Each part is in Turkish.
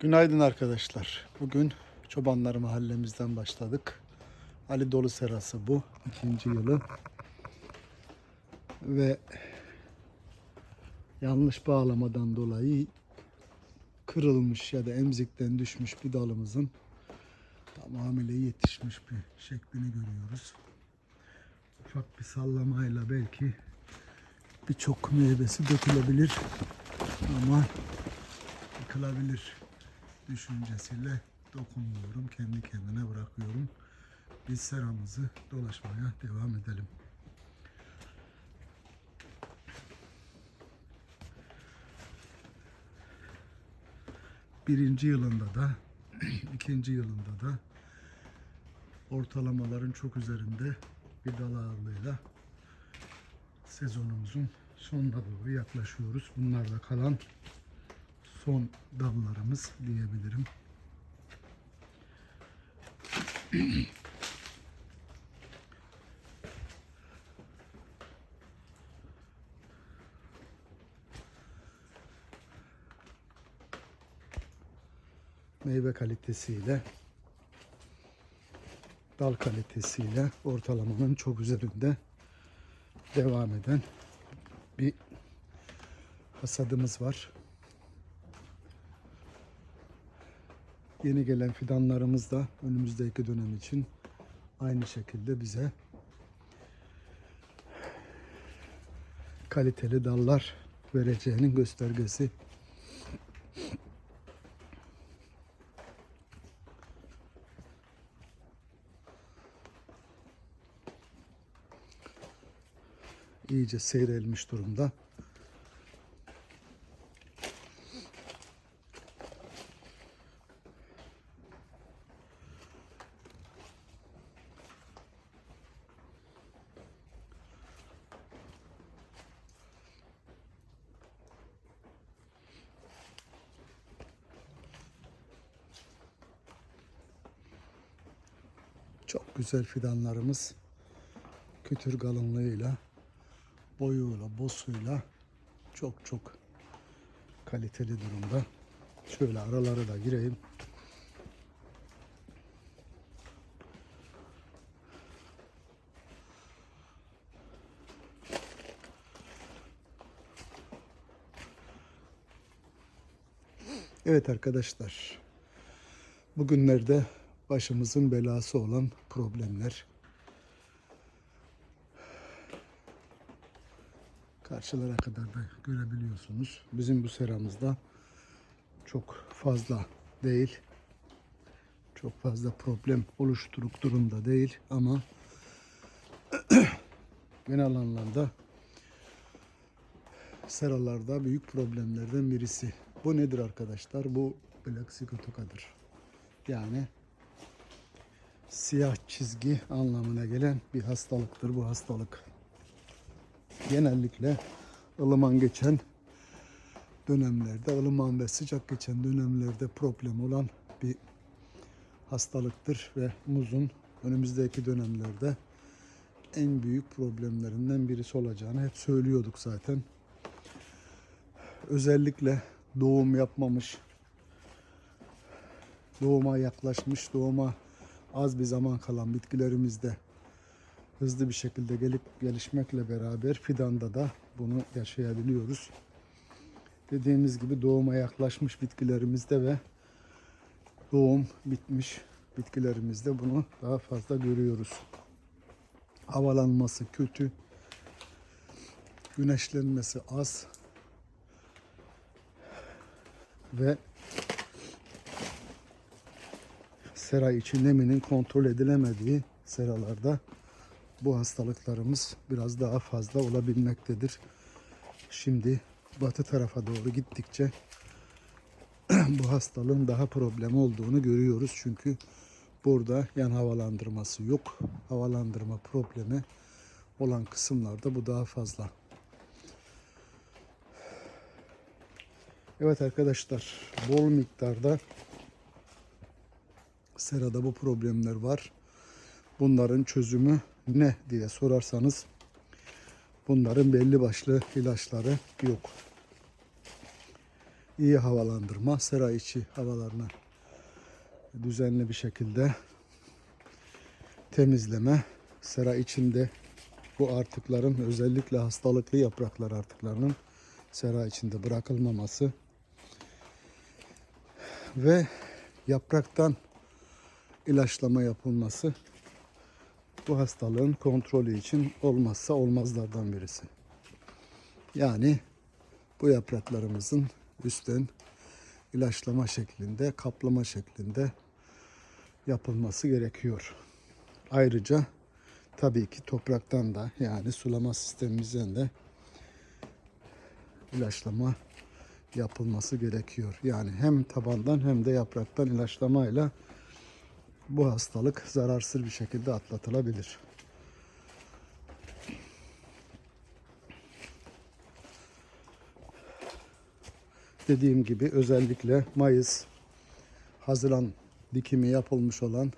Günaydın arkadaşlar. Bugün Çobanlar Mahallemizden başladık. Ali Dolu Serası bu. ikinci yılı. Ve yanlış bağlamadan dolayı kırılmış ya da emzikten düşmüş bir dalımızın tamamıyla yetişmiş bir şeklini görüyoruz. Ufak bir sallamayla belki birçok meyvesi dökülebilir ama yıkılabilir düşüncesiyle dokunmuyorum. Kendi kendine bırakıyorum. Biz seramızı dolaşmaya devam edelim. Birinci yılında da ikinci yılında da ortalamaların çok üzerinde bir dal ağırlığıyla sezonumuzun sonuna doğru yaklaşıyoruz. Bunlarla kalan son dallarımız diyebilirim. Meyve kalitesiyle dal kalitesiyle ortalamanın çok üzerinde devam eden bir hasadımız var. Yeni gelen fidanlarımız da önümüzdeki dönem için aynı şekilde bize kaliteli dallar vereceğinin göstergesi. iyice seyrelmiş durumda. Çok güzel fidanlarımız kütür kalınlığıyla, boyuyla, bosuyla çok çok kaliteli durumda. Şöyle araları da gireyim. Evet arkadaşlar. Bugünlerde başımızın belası olan problemler. Karşılara kadar da görebiliyorsunuz. Bizim bu seramızda çok fazla değil. Çok fazla problem oluşturuk durumda değil ama genel anlamda seralarda büyük problemlerden birisi. Bu nedir arkadaşlar? Bu Black Sigotoka'dır. Yani siyah çizgi anlamına gelen bir hastalıktır bu hastalık. Genellikle ılıman geçen dönemlerde, ılıman ve sıcak geçen dönemlerde problem olan bir hastalıktır ve muzun önümüzdeki dönemlerde en büyük problemlerinden birisi olacağını hep söylüyorduk zaten. Özellikle doğum yapmamış, doğuma yaklaşmış, doğuma az bir zaman kalan bitkilerimizde hızlı bir şekilde gelip gelişmekle beraber fidanda da bunu yaşayabiliyoruz. Dediğimiz gibi doğuma yaklaşmış bitkilerimizde ve doğum bitmiş bitkilerimizde bunu daha fazla görüyoruz. Havalanması kötü, güneşlenmesi az ve sera içi neminin kontrol edilemediği seralarda bu hastalıklarımız biraz daha fazla olabilmektedir. Şimdi batı tarafa doğru gittikçe bu hastalığın daha problem olduğunu görüyoruz. Çünkü burada yan havalandırması yok. Havalandırma problemi olan kısımlarda bu daha fazla. Evet arkadaşlar bol miktarda serada bu problemler var. Bunların çözümü ne diye sorarsanız bunların belli başlı ilaçları yok. iyi havalandırma, sera içi havalarına düzenli bir şekilde temizleme, sera içinde bu artıkların özellikle hastalıklı yapraklar artıklarının sera içinde bırakılmaması ve yapraktan ilaçlama yapılması bu hastalığın kontrolü için olmazsa olmazlardan birisi. Yani bu yapraklarımızın üstten ilaçlama şeklinde, kaplama şeklinde yapılması gerekiyor. Ayrıca tabii ki topraktan da yani sulama sistemimizden de ilaçlama yapılması gerekiyor. Yani hem tabandan hem de yapraktan ilaçlamayla bu hastalık zararsız bir şekilde atlatılabilir. Dediğim gibi özellikle Mayıs, Haziran dikimi yapılmış olan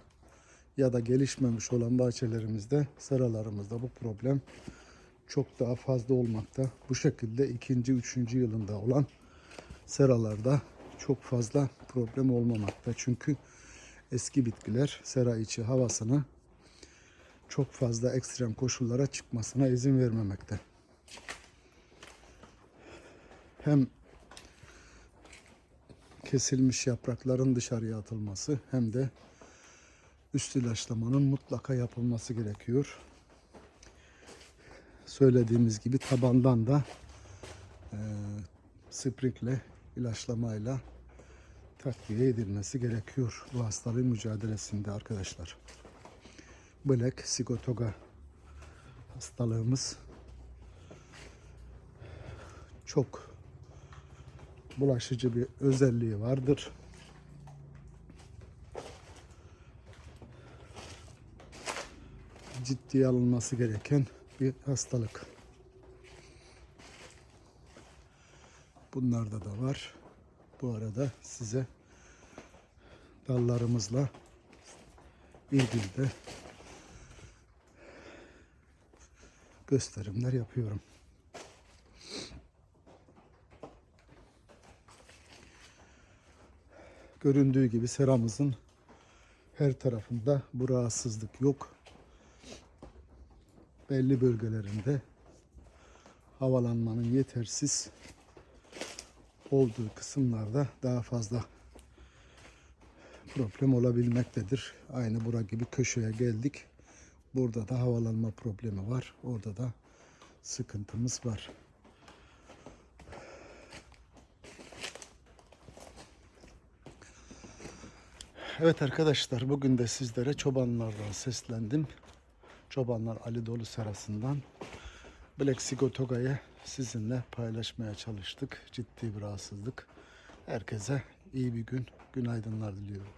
ya da gelişmemiş olan bahçelerimizde, seralarımızda bu problem çok daha fazla olmakta. Bu şekilde ikinci, üçüncü yılında olan seralarda çok fazla problem olmamakta. Çünkü eski bitkiler sera içi havasını çok fazla ekstrem koşullara çıkmasına izin vermemekte. Hem kesilmiş yaprakların dışarıya atılması hem de üst ilaçlamanın mutlaka yapılması gerekiyor. Söylediğimiz gibi tabandan da e, sprinkle ilaçlamayla takviye edilmesi gerekiyor bu hastalığın mücadelesinde arkadaşlar. Black Sigotoga hastalığımız çok bulaşıcı bir özelliği vardır. Ciddiye alınması gereken bir hastalık. Bunlarda da var. Bu arada size dallarımızla ilgili gösterimler yapıyorum. Göründüğü gibi seramızın her tarafında bu rahatsızlık yok. Belli bölgelerinde havalanmanın yetersiz olduğu kısımlarda daha fazla problem olabilmektedir. Aynı bura gibi köşeye geldik. Burada da havalanma problemi var. Orada da sıkıntımız var. Evet arkadaşlar bugün de sizlere çobanlardan seslendim. Çobanlar Ali Dolu Serası'ndan Black Sigotoga'yı sizinle paylaşmaya çalıştık. Ciddi bir rahatsızlık. Herkese iyi bir gün, günaydınlar diliyorum.